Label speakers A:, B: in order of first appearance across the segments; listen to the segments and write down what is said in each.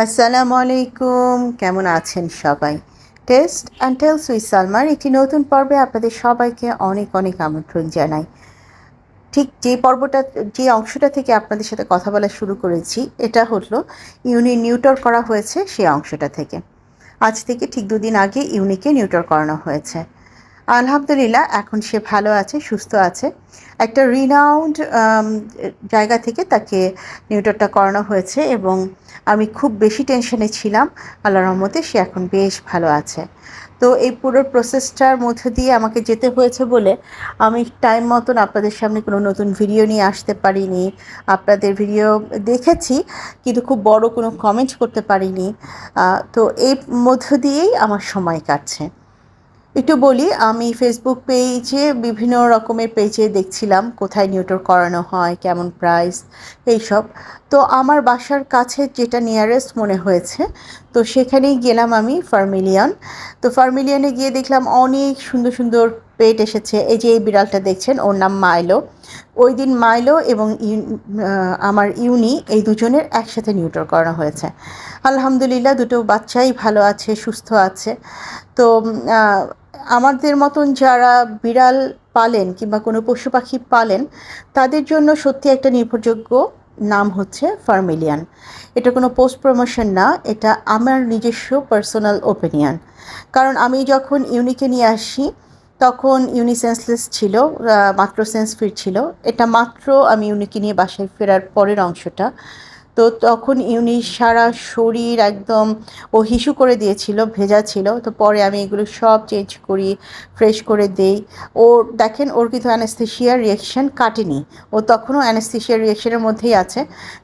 A: আসসালামু আলাইকুম কেমন আছেন সবাই? টেস্ট অ্যান্ড টেলস উইথ সালমার একটি নতুন পর্বে আপনাদের সবাইকে অনেক অনেক আমন্ত্রণ জানাই। ঠিক যে পর্বটা, যে অংশটা থেকে আপনাদের সাথে কথা বলা শুরু করেছি, এটা হলো ইউনি নিউটর করা হয়েছে সেই অংশটা থেকে। আজ থেকে ঠিক দুদিন আগে ইউনিকে নিউটর করানো হয়েছে। আলহামদুলিল্লাহ, এখন সে ভালো আছে, সুস্থ আছে। একটা রিনাউন্ড জায়গা থেকে তাকে নিউটরটা করানো হয়েছে এবং আমি খুব বেশি টেনশনে ছিলাম। আল্লাহ রহমতে সে এখন বেশ ভালো আছে। তো এই পুরো প্রসেসটার মধ্যে দিয়ে আমাকে যেতে হয়েছে বলে আমি টাইম মতন আপনাদের সামনে কোনো নতুন ভিডিও নিয়ে আসতে পারিনি। আপনাদের ভিডিও দেখেছি, কিন্তু খুব বড় কোনো কমেন্ট করতে পারিনি। তো এই মধ্য দিয়েই আমার সময় কাটছে। একটু বলি, আমি ফেসবুক পেজে বিভিন্ন রকমের পেজে দেখছিলাম, কোথায় নিউটর করানো হয়, কেমন প্রাইস এইসব। তো আমার বাসার কাছে যেটা নিয়ারেস্ট মনে হয়েছে, তো সেখানেই গেলাম আমি ফার্মিলিয়ন তো ফার্মিলিয়নে গিয়ে দেখলাম অনেক সুন্দর সুন্দর পেট এসেছে। এই যে এই বিড়ালটা দেখছেন, ওর নাম মাইলো ওই দিন মাইলো এবং আমার ইউনি এই দুজনের একসাথে নিউটর করানো হয়েছে। আলহামদুলিল্লাহ, দুটো বাচ্চাই ভালো আছে, সুস্থ আছে। তো আমাদের মতন যারা বিড়াল পালেন কিংবা কোনো পশু পাখি পালেন, তাদের জন্য সত্যি একটা নির্ভরযোগ্য নাম হচ্ছে ফার্মিলিয়ান। এটা কোনো পোস্ট প্রমোশন না, এটা আমার নিজস্ব পার্সোনাল ওপিনিয়ন কারণ আমি যখন ইউনিকে নিয়ে আসি, তখন ইউনি সেন্সলেস ছিল মাত্র সেন্স ফিরছিল এটা মাত্র আমি ইউনিকে নিয়ে বাসায় ফেরার পরের অংশটা। তো তখন ইউনি সারা শরীর একদম ও হিসু করে দিয়েছিল, ভেজা ছিল। তো পরে আমি এগুলো সব চেঞ্জ করি ফ্রেশ করে দেই। ও দেখেন, ওর কিন্তু অ্যানেস্থেশিয়ার রিয়েকশন কাটেনি। ও তখনও অ্যানেস্থেশিয়ার রিয়েকশনের মধ্যেই আছে।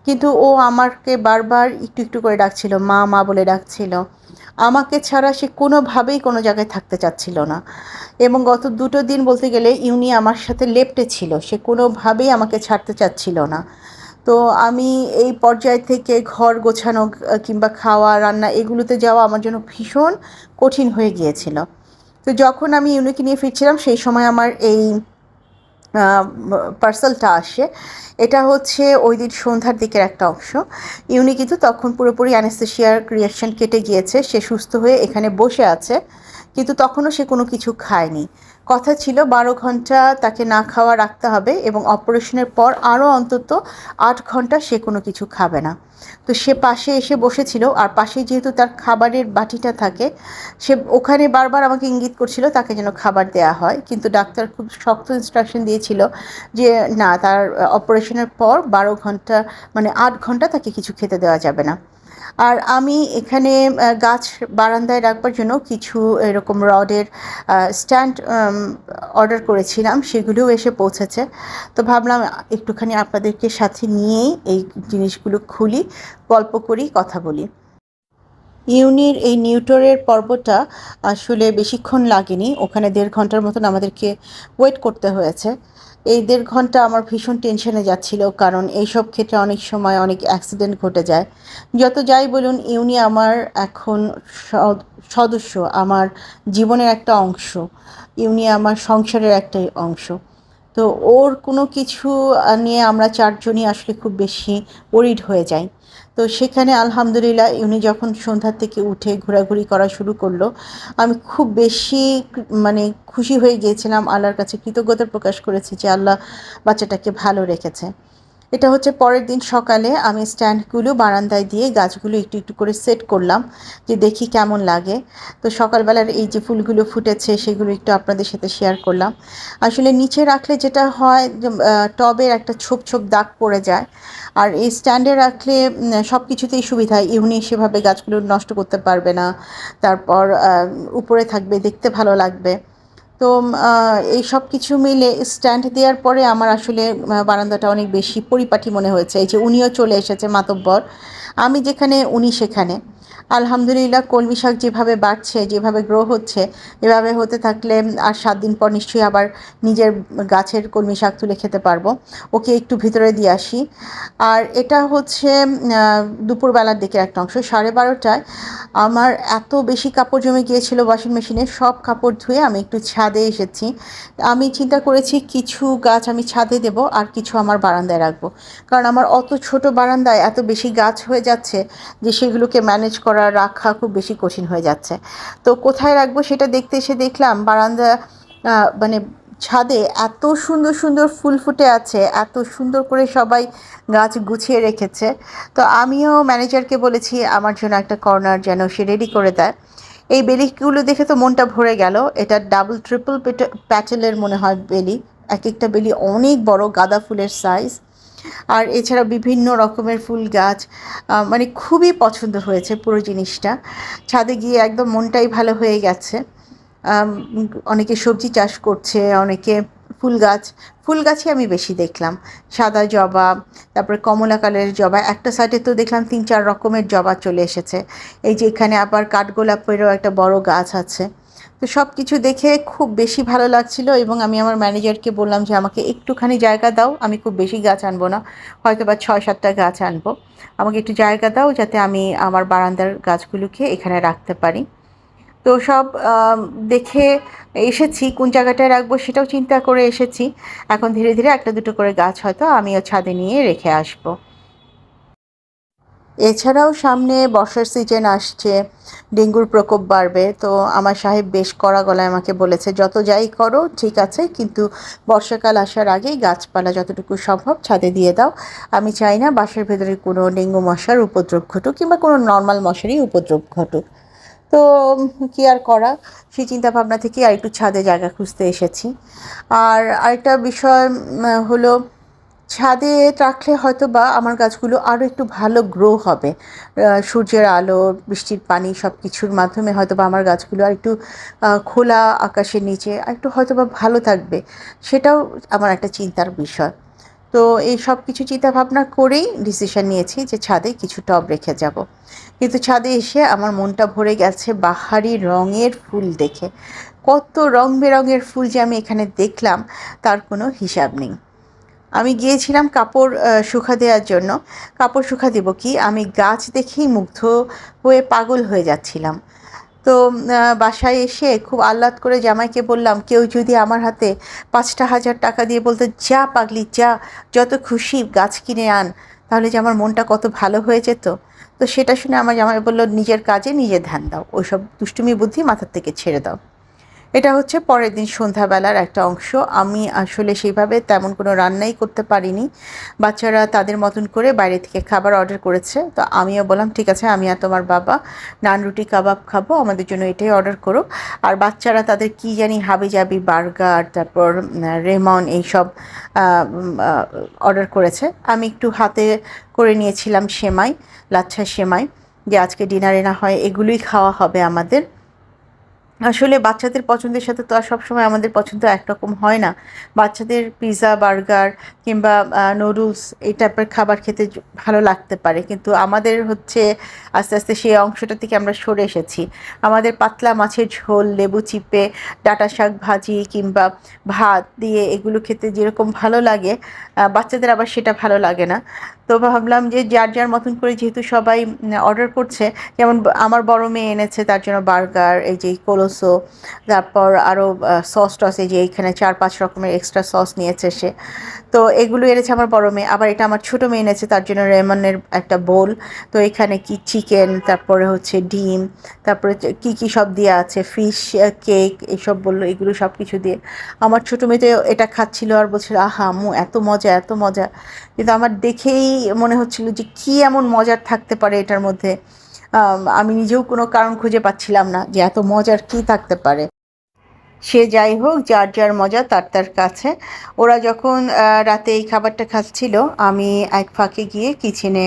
A: কিন্তু ও আমাকে বারবার একটু একটু করে ডাকছিল, মা মা বলে ডাকছিল। আমাকে ছাড়া সে কোনোভাবেই কোনো জায়গায় থাকতে চাচ্ছিল না। এবং গত দুটো দিন বলতে গেলে ইউনি আমার সাথে লেপটে ছিল, সে কোনোভাবেই আমাকে ছাড়তে চাচ্ছিল না। তো আমি এই পর্যায় থেকে ঘর গোছানো কিংবা খাওয়া, রান্না এগুলোতে যাওয়া আমার জন্য ভীষণ কঠিন হয়ে গিয়েছিল। তো যখন আমি ইউনিকে নিয়ে ফিরছিলাম, সেই সময় আমার এই পার্সেলটা আসে। এটা হচ্ছে ওই দিন সন্ধ্যার দিকের একটা অংশ। ইউনি কিন্তু তখন পুরোপুরি অ্যানেস্থেশিয়ার রিয়াকশন কেটে গিয়েছে। সে সুস্থ হয়ে এখানে বসে আছে। কিন্তু তখনও সে কোনো কিছু খায়নি। কথা ছিল, বারো ঘণ্টা তাকে না খাওয়া রাখতে হবে এবং অপারেশনের পর আরও অন্তত আট ঘণ্টা সে কোনো কিছু খাবে না। তো সে পাশে এসে বসেছিল আর পাশে যেহেতু তার খাবারের বাটিটা থাকে, সে ওখানে বারবার আমাকে ইঙ্গিত করছিল তাকে যেন খাবার দেয়া হয়। কিন্তু ডাক্তার খুব শক্ত ইনস্ট্রাকশন দিয়েছিল যে, না, তার অপারেশনের পর বারো ঘণ্টা মানে আট ঘণ্টা তাকে কিছু খেতে দেওয়া যাবে না। আর আমি এখানে গাছ বারান্দায় রাখবার জন্য কিছু এরকম রডের স্ট্যান্ড অর্ডার করেছিলাম, সেগুলোও এসে পৌঁছেছে। তো ভাবলাম একটুখানি আপনাদেরকে সাথে নিয়েই এই জিনিসগুলো খুলি, গল্প করি, কথা বলি। ইউনির এই নিউটরের পর্বটা আসলে বেশিক্ষণ লাগেনি। ওখানে দেড় ঘণ্টার মতন আমাদেরকে ওয়েট করতে হয়েছে। এই দেড় ঘণ্টা আমার ভীষণ টেনশনে যাচ্ছিল, কারণ এইসব ক্ষেত্রে অনেক সময় অনেক অ্যাক্সিডেন্ট ঘটে যায়। যত যাই বলুন, ইউনি আমার এখন সদস্য, আমার জীবনের একটা অংশ। ইউনি আমার সংসারের একটা অংশ। তো ওর কোনো কিছু নিয়ে আমরা চারজনই আসলে খুব বেশি ওরিড হয়ে যাই। তো সেখানে আলহামদুলিল্লাহ উনি যখন সন্ধ্যার থেকে উঠে ঘোরাঘুরি করা শুরু করল, আমি খুব বেশি মানে খুশি হয়ে গিয়েছিলাম। আল্লাহর কাছে কৃতজ্ঞতা প্রকাশ করেছি যে আল্লাহ বাচ্চাটাকে ভালো রেখেছে। এটা হচ্ছে পরের দিন সকালে আমি স্ট্যান্ডগুলো বারান্দায় দিয়ে গাছগুলো একটু একটু করে সেট করলাম যে দেখি কেমন লাগে। তো সকালবেলার এই যে ফুলগুলো ফুটেছে সেগুলো একটু আপনাদের সাথে শেয়ার করলাম। আসলে নিচে রাখলে যেটা হয় টবের একটা ছোপ ছোপ দাগ পড়ে যায়। আর এই স্ট্যান্ডে রাখলে সব কিছুতেই সুবিধা ইউনি সেভাবে গাছগুলো নষ্ট করতে পারবে না। তারপর উপরে থাকবে, দেখতে ভালো লাগবে। তো এই সব কিছু মিলে স্ট্যান্ড দেওয়ার পরে আমার আসলে বারান্দাটা অনেক বেশি পরিপাটি মনে হয়েছে। এই যে উনিও চলে এসেছে, মাতব্বর। আমি যেখানে, উনি সেখানে। আলহামদুলিল্লাহ, কলমি শাক যেভাবে বাড়ছে, যেভাবে গ্রো হচ্ছে, এভাবে হতে থাকলে আর সাত দিন পর নিশ্চয়ই আবার নিজের গাছের কলমি শাক তুলে খেতে পারব। ওকে একটু ভিতরে দিয়ে আসি। আর এটা হচ্ছে দুপুরবেলার দিকে একটা অংশ। সাড়ে বারোটায় আমার এত বেশি কাপড় জমে গিয়েছিল ওয়াশিং মেশিনে সব কাপড় ধুয়ে আমি একটু ছাদে এসেছি। আমি চিন্তা করেছি কিছু গাছ আমি ছাদে দেব আর কিছু আমার বারান্দায় রাখব। কারণ আমার অত ছোট বারান্দায় এত বেশি গাছ হয়ে যাচ্ছে যে সেগুলোকে ম্যানেজ করা, রাখা খুব বেশি কঠিন হয়ে যাচ্ছে। তো কোথায় রাখব সেটা দেখতে এসে দেখলাম বারান্দা মানে ছাদে এত সুন্দর সুন্দর ফুল ফুটে আছে, এত সুন্দর করে সবাই গাছ গুছিয়ে রেখেছে। তো আমিও ম্যানেজারকে বলেছি, আমার জন্য একটা কর্নার যেন সে রেডি করে দেয়। এই বেলিগুলো দেখে তো মনটা ভরে গেল। এটা ডাবল ট্রিপল প্যাটেলের মনে হয় বেলি। এক একটা বেলি অনেক বড়, গাঁদা ফুলের সাইজ আর এছাড়া বিভিন্ন রকমের ফুল গাছ মানে খুবই পছন্দ হয়েছে পুরো জিনিসটা। ছাদে গিয়ে একদম মনটাই ভালো হয়ে গেছে। অনেকে সবজি চাষ করছে, অনেকে ফুল গাছ। ফুল গাছই আমি বেশি দেখলাম। সাদা জবা, তারপরে কমলা কালারের জবা। একটা সাইডে তো দেখলাম তিন, চার রকমের জবা চলে এসেছে। এই যে এখানে আবার কাঠগোলাপেরও একটা বড় গাছ আছে। তো সব কিছু দেখে খুব বেশি ভালো লাগছিল এবং আমি আমার ম্যানেজারকে বললাম যে, আমাকে একটুখানি জায়গা দাও, আমি খুব বেশি গাছ আনব না। হয়তো বা ছয়, সাতটা গাছ আনব। আমাকে একটু জায়গা দাও যাতে আমি আমার বারান্দার গাছগুলোকে এখানে রাখতে পারি। তো সব দেখে এসেছি, কোন জায়গাটায় রাখব সেটাও চিন্তা করে এসেছি। এখন ধীরে ধীরে একটা দুটো করে গাছ হয়তো আমিও ছাদে নিয়ে রেখে আসব। এছাড়াও সামনে বর্ষার সিজন আসছে, ডেঙ্গুর প্রকোপ বাড়বে, তো আমার সাহেব বেশ কড়া গলায় আমাকে বলেছে, যত যাই করো, ঠিক আছে, কিন্তু বর্ষাকাল আসার আগেই গাছপালা যতটুকু সম্ভব ছাদে দিয়ে দাও। আমি চাই না বাসার ভেতরে কোনো ডেঙ্গু মশার উপদ্রব ঘটুক কিংবা কোনো নর্মাল মশারই উপদ্রব ঘটুক। তো কি আর করা? সেই চিন্তা ভাবনা থেকে আর একটু ছাদে জায়গা খুঁজতে এসেছি। আর আরেকটা বিষয় হলো ছাদে রাখলে হয়তো বা আমার গাছগুলো আরও একটু ভালো গ্রো হবে। সূর্যের আলো, বৃষ্টির পানি সব কিছুর মাধ্যমে হয়তো বা আমার গাছগুলো আর একটু খোলা আকাশের নিচে আর একটু হয়তো বা ভালো থাকবে। সেটাও আমার একটা চিন্তার বিষয়। তো এই সব কিছু চিন্তা ভাবনা করেই ডিসিশন নিয়েছি যে ছাদে কিছু টব রেখে যাব। কিন্তু ছাদে এসে আমার মনটা ভরে গেছে বাহারি রঙের ফুল দেখে। কত রং বেরঙের ফুল যে আমি এখানে দেখলাম, তার কোনো হিসাব নেই। আমি গিয়েছিলাম কাপড় শুকা দেওয়ার জন্য। কাপড় শুকা দেবো কি? আমি গাছ দেখেই মুগ্ধ হয়ে পাগল হয়ে যাচ্ছিলাম। তো বাসায় এসে খুব আহ্লাদ করে জামাইকে বললাম, কেউ যদি আমার হাতে পাঁচটা হাজার টাকা দিয়ে বলতো, যা পাগলি, যা, যত খুশি গাছ কিনে আন, তাহলে যে আমার মনটা কত ভালো হয়ে যেত। তো সেটা শুনে আমার জামাই বলল, নিজের কাজে নিজে ধ্যান দাও, ওইসব দুষ্টুমি বুদ্ধি মাথার থেকে ছেড়ে দাও। এটা হচ্ছে পরের দিন সন্ধ্যাবেলার একটা অংশ। আমি আসলে সেইভাবে তেমন কোনো রান্নাই করতে পারিনি। বাচ্চারা তাদের মতন করে বাইরে থেকে খাবার অর্ডার করেছে। তো আমিও বললাম, ঠিক আছে, আমি আর তোমার বাবা নান রুটি, কাবাব খাব, আমাদের জন্য এটাই অর্ডার করো। আর বাচ্চারা তাদের কি জানি হাবি জাবি বার্গার, তারপর রেমন এইসব অর্ডার করেছে। আমি একটু হাতে করে নিয়েছিলাম সেমাই, লাচ্ছা সেমাই। যে আজকে ডিনারে না হয় এগুলোই খাওয়া হবে আমাদের। আসলে বাচ্চাদের পছন্দের সাথে তো আর সবসময় আমাদের পছন্দ একরকম হয় না। বাচ্চাদের পিৎজা বার্গার কিংবা নুডলস এই টাইপের খাবার খেতে ভালো লাগতে পারে। কিন্তু আমাদের হচ্ছে আস্তে আস্তে সেই অংশটা থেকে আমরা সরে এসেছি। আমাদের পাতলা মাছের ঝোল, লেবু চিপে, ডাঁটা শাক ভাজি কিংবা ভাত দিয়ে এগুলো খেতে যেরকম ভালো লাগে বাচ্চাদের আবার সেটা ভালো লাগে না। তো ভাবলাম যে যার যার মতন করে যেহেতু সবাই অর্ডার করছে, যেমন আমার বড় মেয়ে এনেছে, তার জন্য বার্গার, এই যে কোলোসো, তারপর আরও সস টস, এই যে এইখানে চার পাঁচ রকমের এক্সট্রা সস নিয়েছে সে। তো এগুলো এনেছে আমার বড় মেয়ে, আবার এটা আমার ছোটো মেয়ে এনেছে, তার জন্য রেমনের একটা বোল তো এখানে কি চিকেন তারপরে হচ্ছে ডিম, তারপরে কি কি সব দেওয়া আছে ফিশ কেক এইসব বলল, এগুলো সব কিছু দিয়ে। আমার ছোটো মেয়ে তো এটা খাচ্ছিল আর বলছিল, আহা, আম্মু, এত মজা এত মজা। কিন্তু আমার দেখেই মনে হচ্ছিল যে কি এমন মজার থাকতে পারে এটার মধ্যে। আমি নিজেও কোনো কারণ খুঁজে পাচ্ছিলাম না যে এত মজার কি থাকতে পারে। সে যাই হোক, যার যার মজা, তার তার কাছে। ওরা যখন রাতে এই খাবারটা খাচ্ছিল, আমি এক ফাঁকে গিয়ে কিচেনে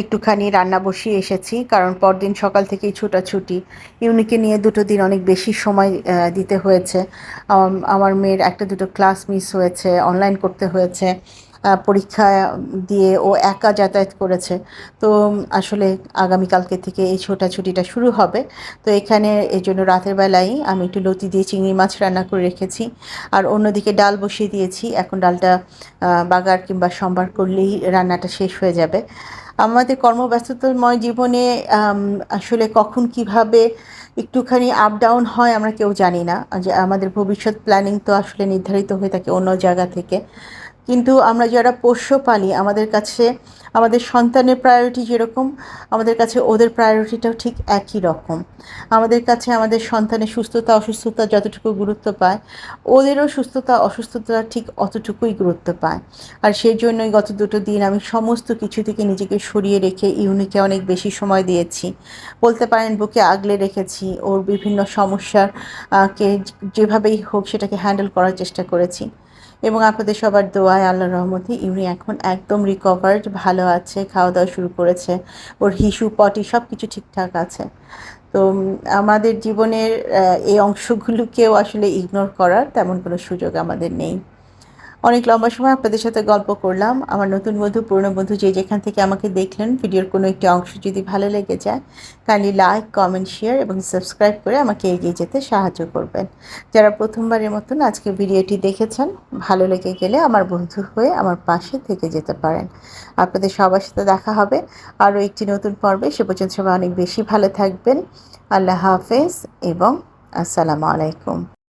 A: একটুখানি রান্না বসিয়ে এসেছি, কারণ পরদিন সকাল থেকেই ছুটাছুটি। ইউনিকে নিয়ে দুটো দিন অনেক বেশি সময় দিতে হয়েছে। আমার মেয়ের একটা দুটো ক্লাস মিস হয়েছে, অনলাইন করতে হয়েছে। পরীক্ষা দিয়ে ও একা যাতায়াত করেছে। তো আসলে আগামীকালকে থেকে এই ছোটাছুটিটা শুরু হবে। তো এখানে এই জন্য রাতের বেলায় আমি একটু লতি দিয়ে চিংড়ি মাছ রান্না করে রেখেছি। আর অন্যদিকে ডাল বসিয়ে দিয়েছি। এখন ডালটা বাগার কিংবা সম্বার করলেই রান্নাটা শেষ হয়ে যাবে। আমাদের কর্মব্যস্ততাময় জীবনে আসলে কখন কীভাবে একটুখানি আপ ডাউন হয় আমরা কেউ জানি না। যে আমাদের ভবিষ্যৎ প্ল্যানিং তো আসলে নির্ধারিত হয়ে থাকে অন্য জায়গা থেকে। কিন্তু আমরা যারা পোষ্য পালি আমাদের কাছে, আমাদের সন্তানের প্রায়োরিটি যেরকম, আমাদের কাছে ওদের প্রায়োরিটিটাও ঠিক একই রকম। আমাদের কাছে আমাদের সন্তানের সুস্থতা, অসুস্থতা যতটুকু গুরুত্ব পায়, ওদেরও সুস্থতা, অসুস্থতা ঠিক অতটুকুই গুরুত্ব পায়। আর সেই জন্যই গত দুটো দিন আমি সমস্ত কিছু থেকে নিজেকে সরিয়ে রেখে ইউনিকে অনেক বেশি সময় দিয়েছি। বলতে পারেন, বুকে আগলে রেখেছি, ওর বিভিন্ন সমস্যার কে যেভাবেই হোক সেটাকে হ্যান্ডেল করার চেষ্টা করেছি। এবং আপনাদের সবার দোয়ায় আল্লাহ রহমতে ইউনি এখন একদম রিকভার্ড ভালো আছে খাওয়া দাওয়া শুরু করেছে, ওর হিসু, পটি সব কিছু ঠিকঠাক আছে। তো আমাদের জীবনের এই অংশগুলোকেও আসলে ইগনোর করার তেমন কোনো সুযোগ আমাদের নেই। অনেক লম্বা সময় আপনাদের সাথে গল্প করলাম। আমার নতুন বন্ধু, পুরনো বন্ধু যে যেখান থেকে আমাকে দেখলেন, ভিডিওর কোনো একটি অংশ যদি ভালো লেগে যায় কাইন্ডলি লাইক কমেন্ট শেয়ার এবং সাবস্ক্রাইব করে আমাকে এগিয়ে যেতে সাহায্য করবেন। যারা প্রথমবারের মতন আজকে ভিডিওটি দেখেছেন, ভালো লেগে গেলে আমার বন্ধু হয়ে আমার পাশে থেকে যেতে পারেন। আপনাদের সবার সাথে দেখা হবে আরও একটি নতুন পর্বে। সে পর্যন্ত সবাই অনেক বেশি ভালো থাকবেন। আল্লাহ হাফেজ এবং আসসালামু আলাইকুম।